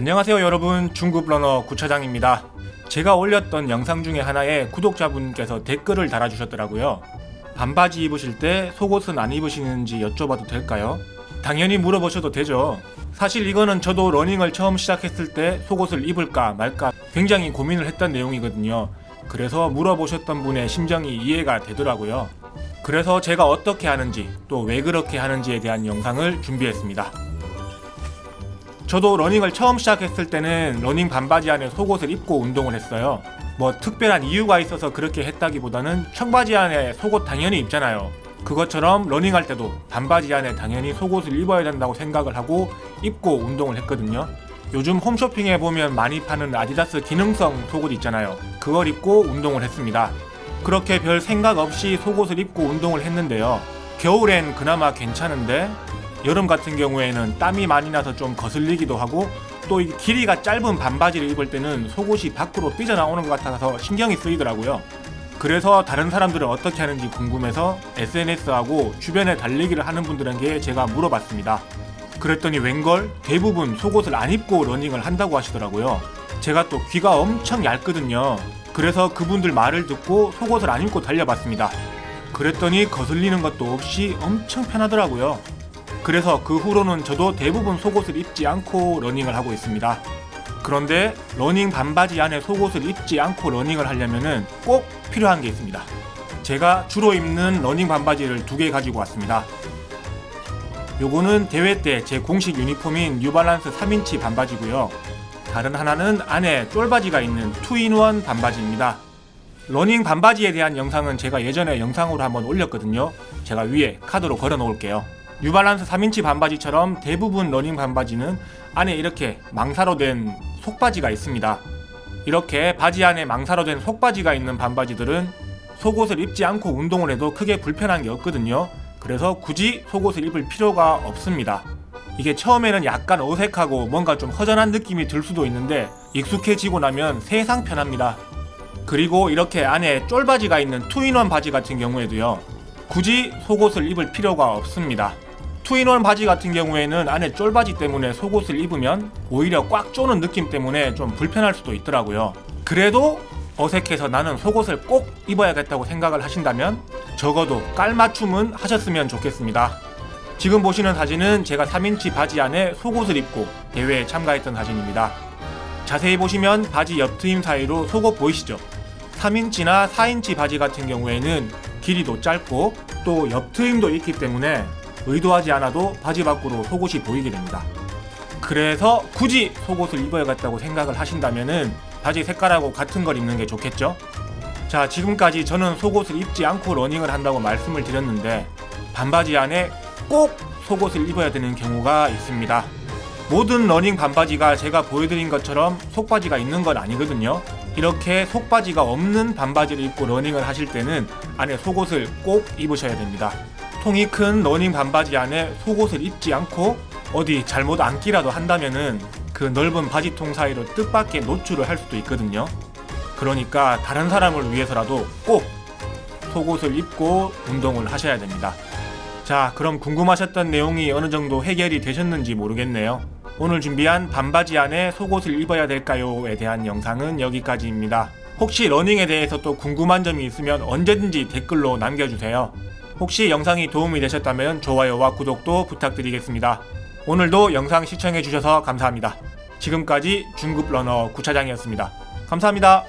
안녕하세요 여러분 중급 러너 구차장입니다. 제가 올렸던 영상 중에 하나에 구독자분께서 댓글을 달아주셨더라고요. 반바지 입으실 때 속옷은 안 입으시는지 여쭤봐도 될까요? 당연히 물어보셔도 되죠. 사실 이거는 저도 러닝을 처음 시작했을 때 속옷을 입을까 말까 굉장히 고민을 했던 내용이거든요. 그래서 물어보셨던 분의 심정이 이해가 되더라고요. 그래서 제가 어떻게 하는지 또 왜 그렇게 하는지에 대한 영상을 준비했습니다. 저도 러닝을 처음 시작했을 때는 러닝 반바지 안에 속옷을 입고 운동을 했어요. 뭐 특별한 이유가 있어서 그렇게 했다기보다는 청바지 안에 속옷 당연히 입잖아요. 그것처럼 러닝할 때도 반바지 안에 당연히 속옷을 입어야 된다고 생각을 하고 입고 운동을 했거든요. 요즘 홈쇼핑에 보면 많이 파는 아디다스 기능성 속옷 있잖아요. 그걸 입고 운동을 했습니다. 그렇게 별 생각 없이 속옷을 입고 운동을 했는데요. 겨울엔 그나마 괜찮은데 여름 같은 경우에는 땀이 많이 나서 좀 거슬리기도 하고 또이 길이가 짧은 반바지를 입을 때는 속옷이 밖으로 삐져나오는 것 같아서 신경이 쓰이더라고요. 그래서 다른 사람들은 어떻게 하는지 궁금해서 SNS하고 주변에 달리기를 하는 분들에게 제가 물어봤습니다. 그랬더니 웬걸 대부분 속옷을 안 입고 러닝을 한다고 하시더라고요. 제가 또 귀가 엄청 얇거든요. 그래서 그분들 말을 듣고 속옷을 안 입고 달려봤습니다. 그랬더니 거슬리는 것도 없이 엄청 편하더라고요. 그래서 그 후로는 저도 대부분 속옷을 입지 않고 러닝을 하고 있습니다. 그런데 러닝 반바지 안에 속옷을 입지 않고 러닝을 하려면은 꼭 필요한 게 있습니다. 제가 주로 입는 러닝 반바지를 두 개 가지고 왔습니다. 요거는 대회 때 제 공식 유니폼인 뉴발란스 3인치 반바지고요. 다른 하나는 안에 쫄바지가 있는 투인원 반바지입니다. 러닝 반바지에 대한 영상은 제가 예전에 영상으로 한번 올렸거든요. 제가 위에 카드로 걸어 놓을게요. 뉴발란스 3인치 반바지처럼 대부분 러닝 반바지는 안에 이렇게 망사로 된 속바지가 있습니다. 이렇게 바지 안에 망사로 된 속바지가 있는 반바지들은 속옷을 입지 않고 운동을 해도 크게 불편한 게 없거든요. 그래서 굳이 속옷을 입을 필요가 없습니다. 이게 처음에는 약간 어색하고 뭔가 좀 허전한 느낌이 들 수도 있는데 익숙해지고 나면 세상 편합니다. 그리고 이렇게 안에 쫄바지가 있는 투인원 바지 같은 경우에도요. 굳이 속옷을 입을 필요가 없습니다. 투인원 바지 같은 경우에는 안에 쫄바지 때문에 속옷을 입으면 오히려 꽉 조는 느낌 때문에 좀 불편할 수도 있더라고요. 그래도 어색해서 나는 속옷을 꼭 입어야겠다고 생각을 하신다면 적어도 깔맞춤은 하셨으면 좋겠습니다. 지금 보시는 사진은 제가 3인치 바지 안에 속옷을 입고 대회에 참가했던 사진입니다. 자세히 보시면 바지 옆트임 사이로 속옷 보이시죠? 3인치나 4인치 바지 같은 경우에는 길이도 짧고 또 옆트임도 있기 때문에 의도하지 않아도 바지 밖으로 속옷이 보이게 됩니다. 그래서 굳이 속옷을 입어야겠다고 생각을 하신다면은 바지 색깔하고 같은 걸 입는 게 좋겠죠? 자, 지금까지 저는 속옷을 입지 않고 러닝을 한다고 말씀을 드렸는데 반바지 안에 꼭 속옷을 입어야 되는 경우가 있습니다. 모든 러닝 반바지가 제가 보여드린 것처럼 속바지가 있는 건 아니거든요. 이렇게 속바지가 없는 반바지를 입고 러닝을 하실 때는 안에 속옷을 꼭 입으셔야 됩니다. 통이 큰 러닝 반바지 안에 속옷을 입지 않고 어디 잘못 앉기라도 한다면은 그 넓은 바지통 사이로 뜻밖의 노출을 할 수도 있거든요. 그러니까 다른 사람을 위해서라도 꼭 속옷을 입고 운동을 하셔야 됩니다. 자, 그럼 궁금하셨던 내용이 어느 정도 해결이 되셨는지 모르겠네요. 오늘 준비한 반바지 안에 속옷을 입어야 될까요?에 대한 영상은 여기까지입니다. 혹시 러닝에 대해서 또 궁금한 점이 있으면 언제든지 댓글로 남겨주세요. 혹시 영상이 도움이 되셨다면 좋아요와 구독도 부탁드리겠습니다. 오늘도 영상 시청해주셔서 감사합니다. 지금까지 중급 러너 구차장이었습니다. 감사합니다.